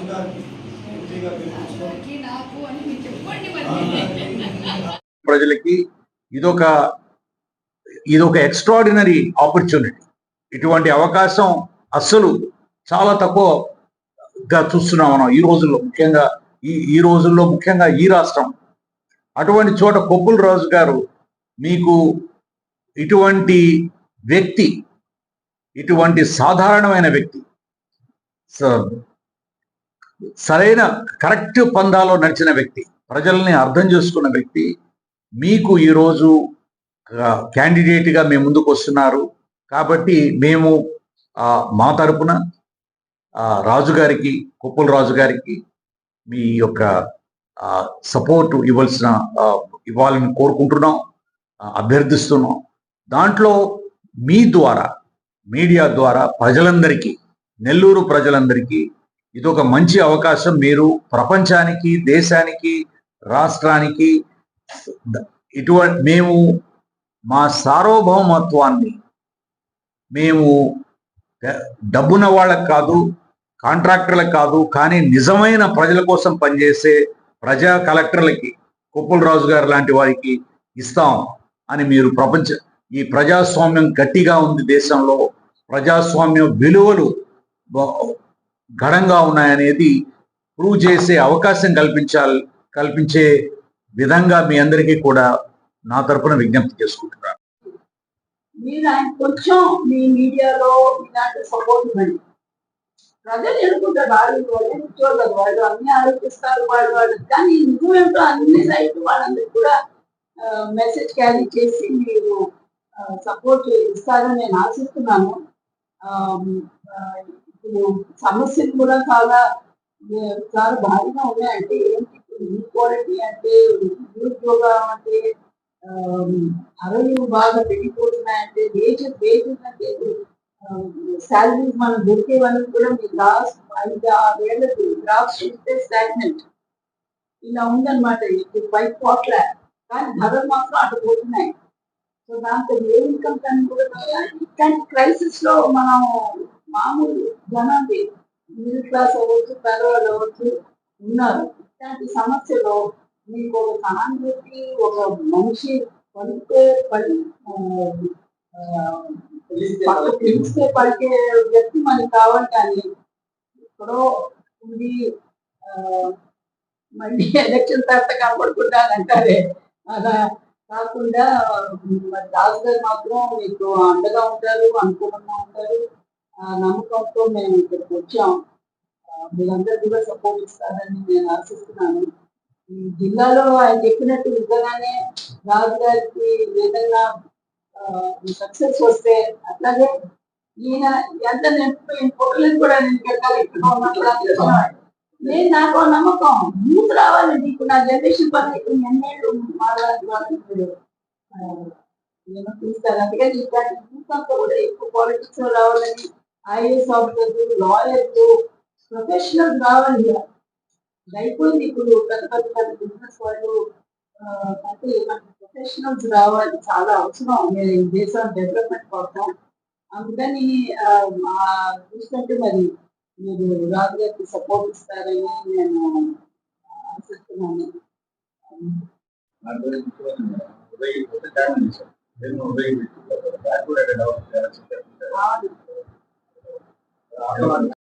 ప్రజలకి ఇదొక ఇదొక ఎక్స్ట్రాడినరీ ఆపర్చునిటీ ఇటువంటి అవకాశం అస్సలు చాలా తక్కువగా చూస్తున్నాం మనం ఈ రోజుల్లో. ముఖ్యంగా ఈ ఈ రోజుల్లో ముఖ్యంగా ఈ రాష్ట్రం. అటువంటి చోట కొప్పుల రాజు గారు మీకు ఇటువంటి వ్యక్తి ఇటువంటి సాధారణమైన వ్యక్తి సరైన కరెక్ట్ పందాలో నడిచిన వ్యక్తి ప్రజల్ని అర్థం చేసుకున్న వ్యక్తి మీకు ఈరోజు క్యాండిడేట్గా మేము ముందుకు వస్తున్నారు. కాబట్టి మేము మా తరపున రాజుగారికి కుప్పల రాజు గారికి మీ యొక్క సపోర్ట్ ఇవ్వాల్సిన ఇవ్వాలని కోరుకుంటున్నాం అభ్యర్థిస్తున్నాం. దాంట్లో మీ ద్వారా మీడియా ద్వారా ప్రజలందరికీ నెల్లూరు ప్రజలందరికీ ఇది ఒక మంచి అవకాశం. మీరు ప్రపంచానికి దేశానికి రాష్ట్రానికి ఇటువంటి మేము మా సార్వభౌమత్వాన్ని మేము డబ్బున వాళ్ళకి కాదు కాంట్రాక్టర్లకు కాదు కానీ నిజమైన ప్రజల కోసం పనిచేసే ప్రజా కలెక్టర్లకి కుప్పల రాజు గారు లాంటి వారికి ఇస్తాం అని మీరు ప్రపంచ ఈ ప్రజాస్వామ్యం గట్టిగా ఉంది దేశంలో. ప్రజాస్వామ్య విలువలు ఘనంగా ఉన్నాయనేది ప్రూవ్ చేసే అవకాశం కల్పించాలి కల్పించే విధంగా మీ అందరికీ కూడా నా తరపున విజ్ఞప్తి చేసుకుంటున్నాను. మీరు ఆయన కొంచెం మీ మీడియాలో ఇలాంటి సపోర్ట్ ఇవ్వండి. ప్రజలు ఎన్నుకుంటారు వాళ్ళు వాళ్ళే వాళ్ళు అన్ని ఆలోచిస్తారు వాళ్ళు వాళ్ళు. కానీ నిజమేంటో అన్ని సైడ్ వాళ్ళందరికీ కూడా మెసేజ్ క్యారీ చేసి మీరు సపోర్ట్ ఇస్తారని నేను ఆశిస్తున్నాను. సమస్యలు కూడా చాలా చాలా భారీగా ఉన్నాయంటే ఏంటి ఈక్వాలిటీ అంటే నిరుద్యోగం అంటే అరవై బాగా పెరిగిపోతున్నాయంటే వేజెస్ వేజెస్ అంటే శాలరీస్ మనం దొరికేవన్నీ కూడా మీ లాస్ట్ ఐదు ఆరేళ్ళకి గ్రాఫ్ చూస్తే స్టాగ్నెంట్ ఇలా ఉందన్నమాట ఇప్పుడు వైట్ పోట్ల కానీ ధరలు మాత్రం అటు పోతున్నాయి. సో దాంతో ఏ ఇన్కమ్ కానీ కూడా ఇట్లాంటి క్రైసిస్లో మనం మామూలు జనాన్ని మిడిల్ క్లాస్ అవ్వచ్చు పేదవాళ్ళు అవ్వచ్చు ఉన్నారు. ఇట్లాంటి సమస్యలో మీకు ఒక సహానుభూతి ఒక మనిషి పలికే పడి పిలిస్తే పలికే వ్యక్తి మనకి కావాలి కానీ ఎక్కడో ఉండి మళ్ళీ ఎలక్షన్ తర్వాత కనపడుకుంటానంటారే అలా కాకుండా దాస్ గారు మాత్రం మీకు అండగా ఉంటారు అనుకూలంగా ఉంటారు. నమ్మకంతో మేము ఇక్కడికి వచ్చాం. మీరందరూ కూడా సపోర్ట్ ఇస్తారని నేను ఆశిస్తున్నాను. ఈ జిల్లాలో ఆయన చెప్పినట్టు విధంగానే రాజు గారికి ఏదైనా సక్సెస్ వస్తే అట్లాగే ఈయన ఎంత నేను ఫోటోలను కూడా నేను పెట్టాలి నేను నాకు ఆ నమ్మకం యూత్ రావాలి నీకు నా జనరేషన్ పని ఎన్నేళ్ళు మాట్లాడి వాళ్ళు నేను చూస్తాను. అందుకని ఇట్లాంటి యూత్ అంతా కూడా ఎక్కువ పాలిటిక్స్లో రావాలని ఐఏఎస్ ఆఫీసర్స్ లాయర్స్ ప్రొఫెషనల్స్ రావాలి ఇక్కడ. అయిపోయింది ఇప్పుడు పెద్ద పెద్ద పెద్ద బిజినెస్ వాళ్ళు అంటే ప్రొఫెషనల్స్ రావాలి చాలా అవసరం ఈ దేశం డెవలప్మెంట్ కోసం అందుకని ఆ, చూస్తుంటే మరి మీరు రాజు గారికి సపోర్ట్ ఇస్తారని నేను ఆశిస్తున్నాను ఉదయం ఉదయం Có được?